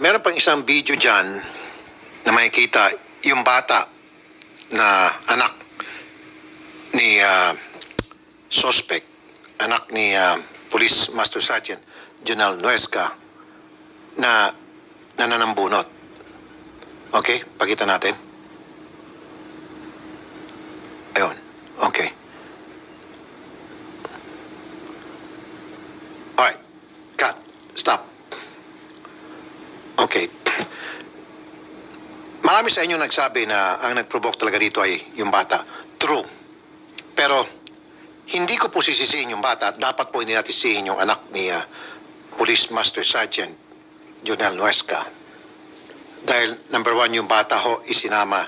meron pang isang video dyan na makikita yung bata na anak ni ah, suspect, anak ni ah, Police Master Sergeant Jonal Nuesca na nananambunot. Okay, pakita natin. Ayun, okay. Alright, cut, stop. Okay. Marami sa inyo nagsabi na ang nag-provoke talaga dito ay yung bata. True. Pero hindi ko po sisisihin yung bata at dapat po hindi natin sisihin yung anak ni ah, Police Master Sergeant Jonel Nuesca. Dahil number one, yung bata ho isinama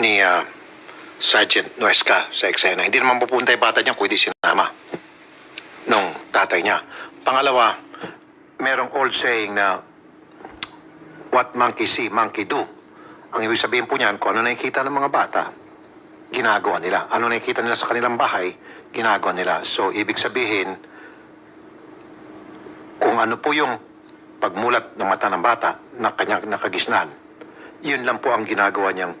ni ah, Sergeant Nuesca sa eksena. Hindi naman pupunta yung bata niya kung hindi sinama nung tatay niya. Pangalawa, merong old saying na what monkey see, monkey do. Ang ibig sabihin po niyan, kung ano nakikita ng mga bata, ginagawa nila. Ano nakikita nila sa kanilang bahay, ginagawa nila. So, ibig sabihin, kung ano po yung pagmulat ng mata ng bata na kanyang nakagisnan, yun lang po ang ginagawa niyang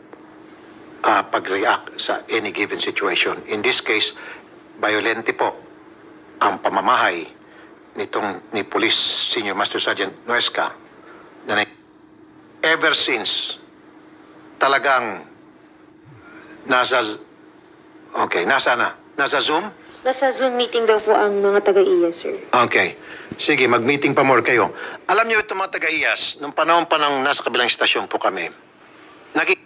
ah, pag-react sa any given situation. In this case, violente po ang pamamahay nitong ni Police Senior Master Sergeant Nuesca na- ever since talagang nasa okay, nasa na? Nasa Zoom? Nasa Zoom meeting daw po ang mga taga-iya, sir. Okay. Sige, mag-meeting pa more kayo. Alam niyo itong mga taga-IAS, nung panahon pa ng nasa kabilang istasyon po kami, naging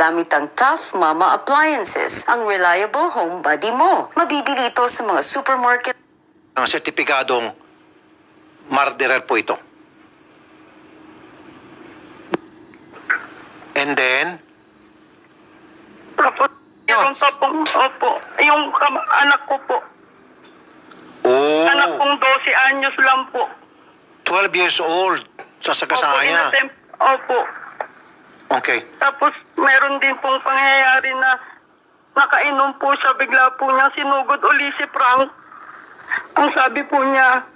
Gamit ang Tough Mama Appliances, ang reliable home buddy mo. Mabibili ito sa mga supermarket ang sertipikadong marderer po ito. And then, Tapos, meron pa pong, opo, yung kam- anak ko po. Anak oh, kong 12 anyos lang po. 12 years old sa Opo, sagasahan niya. inatem- Opo. Okay. Tapos, meron din pong pangyayari na nakainom po siya, bigla po niya sinugod uli si Frank. Ang sabi po niya, "Maka-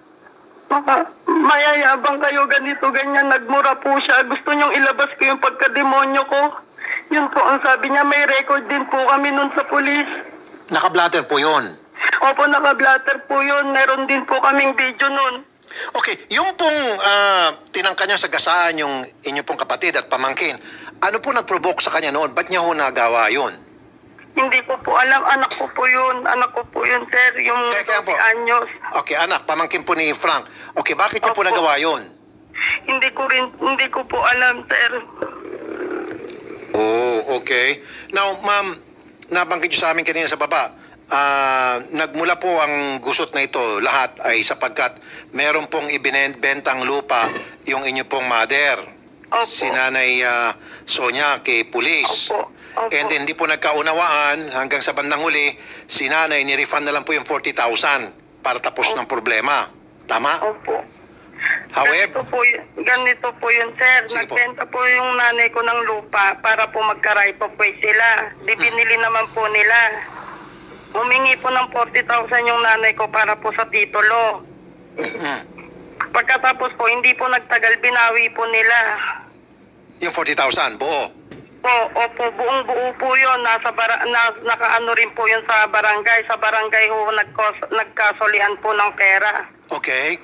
mayayabang kayo ganito, ganyan, nagmura po siya. Gusto niyong ilabas ko yung pagkademonyo ko. Yun po ang sabi niya, may record din po kami nun sa pulis. Naka-blatter po yon. Opo, naka-blatter po yun. Meron din po kaming video nun. Okay, yung pong ah, tinangka niya sa gasaan yung inyo pong kapatid at pamangkin, ano po nag-provoke sa kanya noon? Ba't niya ho nagawa yun? Hindi ko po alam, anak ko po yun. Anak ko po yun, sir. Yung Teka po. 12 anyos. Okay, anak, pamangkin po ni Frank. Okay, bakit niya po Opo. nagawa yun? Hindi ko rin, hindi ko po alam, sir. Oh, okay. Now, ma'am, nabanggit niyo sa amin kanina sa baba, ah, nagmula po ang gusot na ito lahat ay sapagkat meron pong ibinebentang lupa yung inyo pong mother. Opo. Si Nanay ah, Sonia kay pulis. Opo. Opo. And then, hindi po nagkaunawaan hanggang sa bandang huli, si Nanay ni-refund na lang po yung 40,000 para tapos ng problema. Tama? Opo. However, Ganito po, y- ganito po yun, sir. Sige po. Nagbenta po yung nanay ko ng lupa para po magka-right of way sila. Di binili naman po nila. Humingi po ng 40,000 yung nanay ko para po sa titulo. Pagkatapos po, hindi po nagtagal, binawi po nila. Yung 40,000, buo. Po, opo, buong buo po yun. Nasa bara, na, nakaano rin po yun sa barangay. Sa barangay ho, nagkos, nagkasolian po ng pera. Okay?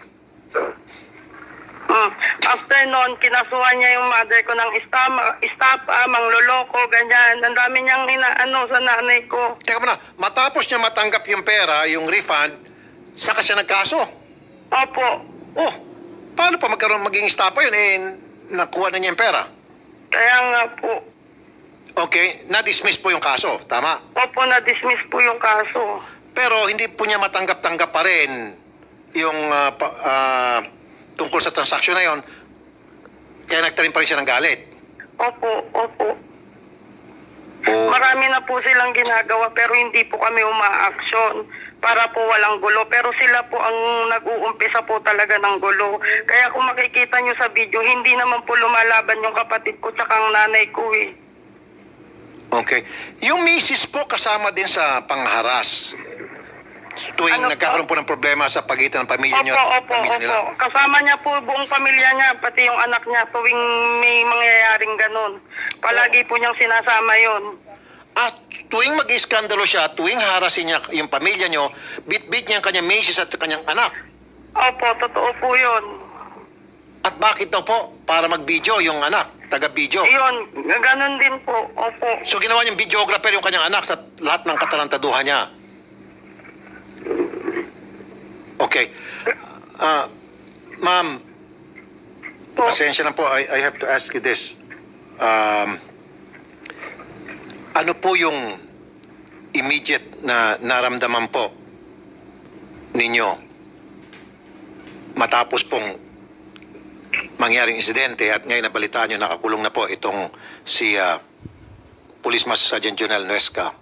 Mm. After noon, kinasuhan niya yung mother ko ng staff, staff ah, mangloloko, ganyan. Ang dami niyang inaano sa nanay ko. Teka muna, matapos niya matanggap yung pera, yung refund, saka siya nagkaso. Opo. Oh, paano pa magkaroon maging stapa yun? Eh, nakuha na niya yung pera. Kaya nga po. Okay, na-dismiss po yung kaso, tama? Opo, na-dismiss po yung kaso. Pero hindi po niya matanggap-tanggap pa rin yung ah, pa- ah, tungkol sa transaksyon na yon. Kaya nagtanim pa rin siya ng galit. Opo, opo. Oh, Marami na po silang ginagawa pero hindi po kami uma-action para po walang gulo. Pero sila po ang nag-uumpisa po talaga ng gulo. Kaya kung makikita nyo sa video, hindi naman po lumalaban yung kapatid ko tsaka ang nanay ko eh. okay. Yung misis po kasama din sa pangharas. tuwing Ano po? nagkakaroon po ng problema sa pagitan ng pamilya niyo Opo, at opo, pamilya opo. nila. Kasama niya po buong pamilya niya, pati yung anak niya, tuwing may mangyayaring ganun. Palagi po niyang sinasama yon. At tuwing mag-iskandalo siya, tuwing harasin niya yung pamilya niyo, bit-bit niya ang kanyang misis at kanyang anak. Opo, totoo po yun. At bakit daw po? Para mag-video yung anak, taga-video. Yun, ganun din po. Opo. So ginawa niyang videographer yung kanyang anak sa lahat ng katarantaduhan niya. Okay. Ah, ma'am, pasensya na po. I, I have to ask you this. Um, ano po yung immediate na naramdaman po ninyo matapos pong mangyaring insidente at ngayon nabalitaan nyo nakakulong na po itong si ah, Police Master Sergeant Jonel Nuesca.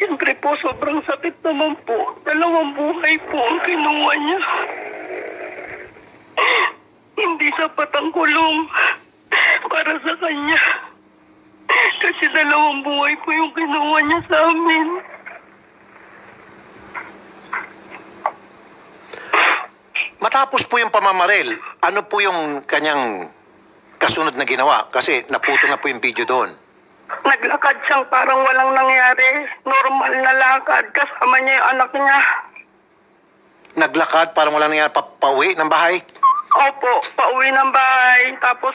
Siyempre po, sobrang sakit naman po. Dalawang buhay po ang kinuha niya. Hindi sapat ang kulong para sa kanya. Kasi dalawang buhay po yung kinuha niya sa amin. Matapos po yung pamamaril, ano po yung kanyang kasunod na ginawa? Kasi naputo na po yung video doon. Naglakad siyang parang walang nangyari. Normal na lakad. Kasama niya yung anak niya. Naglakad, parang wala nangyari, pa, pauwi ng bahay. Opo, pauwi ng bahay. Tapos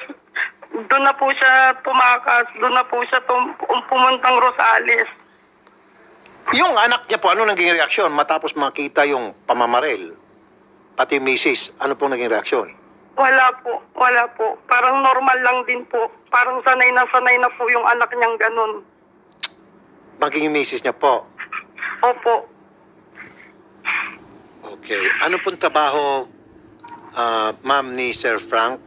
doon na po siya tumakas. Doon na po siya tum- pumuntang Rosales. Yung anak niya po, ano naging reaksyon matapos makita yung pamamaril? Pati misis, ano po naging reaksyon? Wala po, wala po. Parang normal lang din po. Parang sanay na sanay na po yung anak niyang ganun. Maging yung misis niya po. Opo. Okay. Ano pong trabaho, ah, ma'am ni Sir Frank?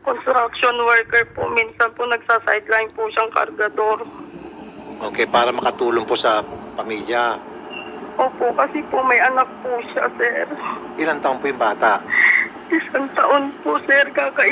Construction worker po. Minsan po nagsa-sideline po siyang kargador. Okay, para makatulong po sa pamilya. Opo, kasi po may anak po siya, sir. Ilang taon po yung bata? Isang taon po, sir. Kaka